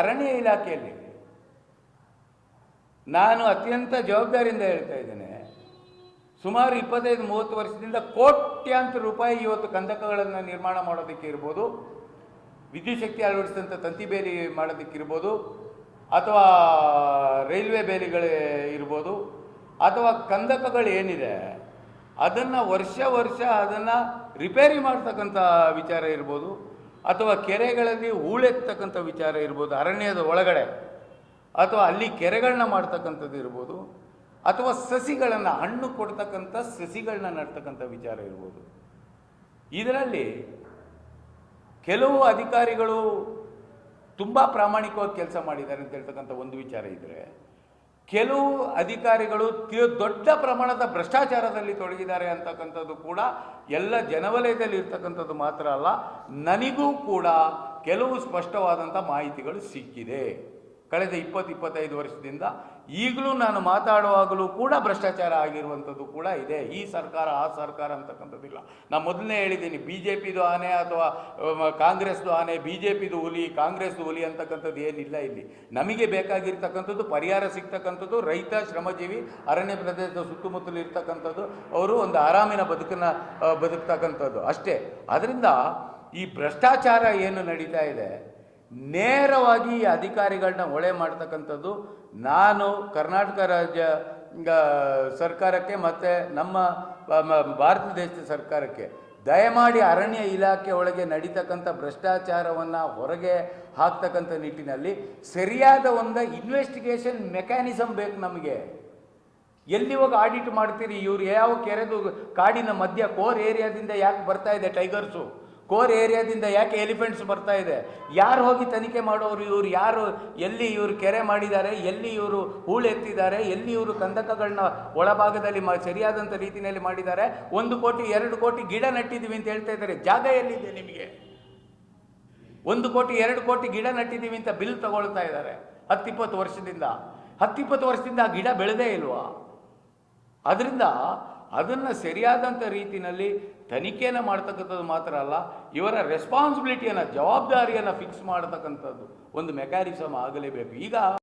ಅರಣ್ಯ ಇಲಾಖೆಯಲ್ಲಿ ನಾನು ಅತ್ಯಂತ ಜವಾಬ್ದಾರಿಯಿಂದ ಹೇಳ್ತಾ ಇದ್ದೇನೆ, ಸುಮಾರು ಇಪ್ಪತ್ತೈದು, ಮೂವತ್ತು ವರ್ಷದಿಂದ ಕೋಟ್ಯಾಂತರ ರೂಪಾಯಿ ಇವತ್ತು ಕಂದಕಗಳನ್ನು ನಿರ್ಮಾಣ ಮಾಡೋದಕ್ಕೆ ಇರ್ಬೋದು, ವಿದ್ಯುತ್ ಶಕ್ತಿ ಅಳವಡಿಸಿದಂಥ ತಂತಿ ಬೇಲಿ ಮಾಡೋದಕ್ಕಿರ್ಬೋದು ಅಥವಾ ರೈಲ್ವೆ ಬೇಲಿಗಳೇ ಇರ್ಬೋದು, ಅಥವಾ ಕಂದಕಗಳು ಏನಿದೆ, ಅದನ್ನು ವರ್ಷ ವರ್ಷ ಅದನ್ನು ರಿಪೇರಿ ಮಾಡ್ತಕ್ಕಂಥ ವಿಚಾರ ಇರ್ಬೋದು ಅಥವಾ ಕೆರೆಗಳಲ್ಲಿ ಹೂಳೆತ್ತಕ್ಕಂಥ ವಿಚಾರ ಇರ್ಬೋದು, ಅರಣ್ಯದ ಒಳಗಡೆ, ಅಥವಾ ಅಲ್ಲಿ ಕೆರೆಗಳನ್ನ ಮಾಡ್ತಕ್ಕಂಥದ್ದು ಇರ್ಬೋದು, ಅಥವಾ ಸಸಿಗಳನ್ನು ಹಣ್ಣು ಕೊಡ್ತಕ್ಕಂಥ ಸಸಿಗಳನ್ನ ನಡ್ತಕ್ಕಂಥ ವಿಚಾರ ಇರ್ಬೋದು. ಇದರಲ್ಲಿ ಕೆಲವು ಅಧಿಕಾರಿಗಳು ತುಂಬ ಪ್ರಾಮಾಣಿಕವಾಗಿ ಕೆಲಸ ಮಾಡಿದ್ದಾರೆ ಅಂತ ಹೇಳ್ತಕ್ಕಂಥ ಒಂದು ವಿಚಾರ ಇದ್ದರೆ ಕೆಲವು ಅಧಿಕಾರಿಗಳು ದೊಡ್ಡ ಪ್ರಮಾಣದ ಭ್ರಷ್ಟಾಚಾರದಲ್ಲಿ ತೊಡಗಿದ್ದಾರೆ ಅಂತಕ್ಕಂಥದ್ದು ಕೂಡ ಎಲ್ಲ ಜನವಲಯದಲ್ಲಿ ಇರ್ತಕ್ಕಂಥದ್ದು ಮಾತ್ರ ಅಲ್ಲ, ನನಗೂ ಕೂಡ ಕೆಲವು ಸ್ಪಷ್ಟವಾದಂಥ ಮಾಹಿತಿಗಳು ಸಿಕ್ಕಿದೆ. ಕಳೆದ ಇಪ್ಪತ್ತು, ಇಪ್ಪತ್ತೈದು ವರ್ಷದಿಂದ ಈಗಲೂ ನಾನು ಮಾತಾಡುವಾಗಲೂ ಕೂಡ ಭ್ರಷ್ಟಾಚಾರ ಆಗಿರುವಂಥದ್ದು ಕೂಡ ಇದೆ. ಈ ಸರ್ಕಾರ, ಆ ಸರ್ಕಾರ ಅಂತಕ್ಕಂಥದ್ದಿಲ್ಲ. ನಾನು ಮೊದಲನೇ ಹೇಳಿದ್ದೀನಿ ಬಿ ಜೆ ಪಿದು ಆನೆ ಅಥವಾ ಕಾಂಗ್ರೆಸ್ದು ಆನೆ ಬಿ ಜೆ ಪಿದು ಹುಲಿ, ಕಾಂಗ್ರೆಸ್ದು ಹುಲಿ ಅಂತಕ್ಕಂಥದ್ದು ಏನಿಲ್ಲ ಇಲ್ಲಿ. ನಮಗೆ ಬೇಕಾಗಿರ್ತಕ್ಕಂಥದ್ದು ಪರಿಹಾರ ಸಿಗ್ತಕ್ಕಂಥದ್ದು, ರೈತ, ಶ್ರಮಜೀವಿ, ಅರಣ್ಯ ಪ್ರದೇಶದ ಸುತ್ತಮುತ್ತಲು ಇರ್ತಕ್ಕಂಥದ್ದು, ಅವರು ಒಂದು ಆರಾಮಿನ ಬದುಕನ್ನು, ಬದುಕ್ತಕ್ಕಂಥದ್ದು ಅಷ್ಟೇ. ಅದರಿಂದ ಈ ಭ್ರಷ್ಟಾಚಾರ ಏನು ನಡೀತಾ ಇದೆ? ನೇರವಾಗಿ ಈ ಅಧಿಕಾರಿಗಳನ್ನ ಹೊಳೆ ಮಾಡ್ತಕ್ಕಂಥದ್ದು ನಾನು ಕರ್ನಾಟಕ ರಾಜ್ಯ ಸರ್ಕಾರಕ್ಕೆ ಮತ್ತು ನಮ್ಮ ಭಾರತ ದೇಶದ ಸರ್ಕಾರಕ್ಕೆ ದಯಮಾಡಿ ಅರಣ್ಯ ಇಲಾಖೆ ಒಳಗೆ ನಡೀತಕ್ಕಂಥ ಭ್ರಷ್ಟಾಚಾರವನ್ನು ಹೊರಗೆ ಹಾಕ್ತಕ್ಕಂಥ ನಿಟ್ಟಿನಲ್ಲಿ ಸರಿಯಾದ ಒಂದು ಇನ್ವೆಸ್ಟಿಗೇಷನ್ ಮೆಕ್ಯಾನಿಸಮ್ ಬೇಕು ನಮಗೆ. ಎಲ್ಲಿ ಹೋಗಿ ಆಡಿಟ್ ಮಾಡ್ತೀರಿ? ಇವ್ರು ಯಾವ ಕೆರೆದು ಕಾಡಿನ ಮಧ್ಯ ಕೋರ್ ಏರಿಯಾದಿಂದ ಯಾಕೆ ಬರ್ತಾ ಇದೆ? ಟೈಗರ್ಸು ಕೋರ್ ಏರಿಯಾದಿಂದ ಯಾಕೆ ಎಲಿಫೆಂಟ್ಸ್ ಬರ್ತಾ ಇದೆ? ಯಾರು ಹೋಗಿ ತನಿಖೆ ಮಾಡೋರು ಇವರು? ಯಾರು ಎಲ್ಲಿ ಇವರು ಕೆರೆ ಮಾಡಿದ್ದಾರೆ? ಎಲ್ಲಿ ಇವರು ಹೂಳು ಎತ್ತಿದ್ದಾರೆ? ಎಲ್ಲಿ ಇವರು ಕಂದಕಗಳನ್ನ ಒಳಭಾಗದಲ್ಲಿ ಮಾ ಸರಿಯಾದಂಥ ರೀತಿಯಲ್ಲಿ ಮಾಡಿದ್ದಾರೆ? ಒಂದು ಕೋಟಿ, ಎರಡು ಕೋಟಿ ಗಿಡ ನಟ್ಟಿದ್ದೀವಿ ಅಂತ ಹೇಳ್ತಾ ಇದ್ದಾರೆ. ಜಾಗ ಎಲ್ಲಿದೆ ನಿಮಗೆ? ಒಂದು ಕೋಟಿ, ಎರಡು ಕೋಟಿ ಗಿಡ ನಟ್ಟಿದ್ದೀವಿ ಅಂತ ಬಿಲ್ ತಗೊಳ್ತಾ ಇದ್ದಾರೆ ಹತ್ತಿಪ್ಪತ್ತು ವರ್ಷದಿಂದ. ಹತ್ತಿಪ್ಪತ್ತು ವರ್ಷದಿಂದ ಆ ಗಿಡ ಬೆಳೆದೇ ಇಲ್ವಾ? ಅದರಿಂದ ಅದನ್ನು ಸರಿಯಾದಂಥ ರೀತಿಯಲ್ಲಿ ತನಿಖೆಯನ್ನು ಮಾಡ್ತಕ್ಕಂಥದ್ದು ಮಾತ್ರ ಅಲ್ಲ, ಇವರ ರೆಸ್ಪಾನ್ಸಿಬಿಲಿಟಿಯನ್ನು ಜವಾಬ್ದಾರಿಯನ್ನು ಫಿಕ್ಸ್ ಮಾಡತಕ್ಕಂಥದ್ದು ಒಂದು ಮೆಕ್ಯಾನಿಸಮ್ ಆಗಲೇಬೇಕು. ಈಗ